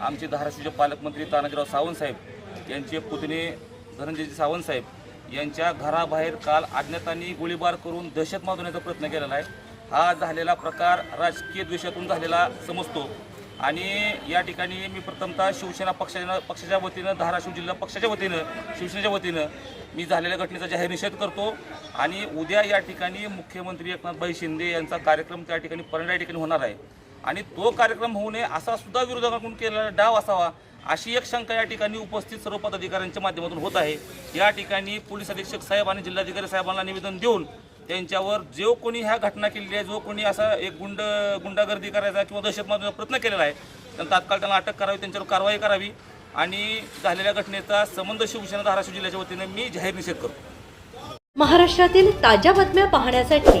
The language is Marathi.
आमचे धाराशिवचे पालकमंत्री तानाजीराव सावंत साहेब यांचे पुतणे धनंजयजी सावंत साहेब यांच्या घराबाहेर काल अज्ञातांनी गोळीबार करून दहशत माजवण्याचा प्रयत्न केलेला आहे. हा झालेला प्रकार राजकीय द्वेषातून झालेला समजतो. आणि या ठिकाणी मी प्रथमतः शिवसेना पक्षाच्या पक्षाच्या वतीनं धाराशिव जिल्हा पक्षाच्या वतीनं शिवसेनेच्या वतीनं मी झालेल्या घटनेचा जाहीर निषेध करतो. आणि उद्या या ठिकाणी मुख्यमंत्री एकनाथभाई शिंदे यांचा कार्यक्रम त्या ठिकाणी परंडा या ठिकाणी होणार आहे. आणि तो कार्यक्रम होऊ नये असा सुद्धा विरोधकांकडून केलेला डाव असावा अशी एक शंका या ठिकाणी उपस्थित सर्व पदाधिकाऱ्यांच्या माध्यमातून होत आहे. या ठिकाणी पोलीस अधीक्षक साहेब आणि जिल्हाधिकारी साहेबांना निवेदन देऊन त्यांच्यावर जो कोणी ह्या घटना केलेली आहे जो कोणी असा एक गुंड गुंडागर्दी करायचा किंवा दहशत मारण्याचा प्रयत्न केलेला आहे त्यांना तात्काळ त्यांना अटक करावी त्यांच्यावर कारवाई करावी आणि झालेल्या घटनेचा संबंध शिवसेना धाराशिव जिल्ह्याच्या वतीने मी जाहीर निषेध करतो. महाराष्ट्रातील ताज्या बातम्या पाहण्यासाठी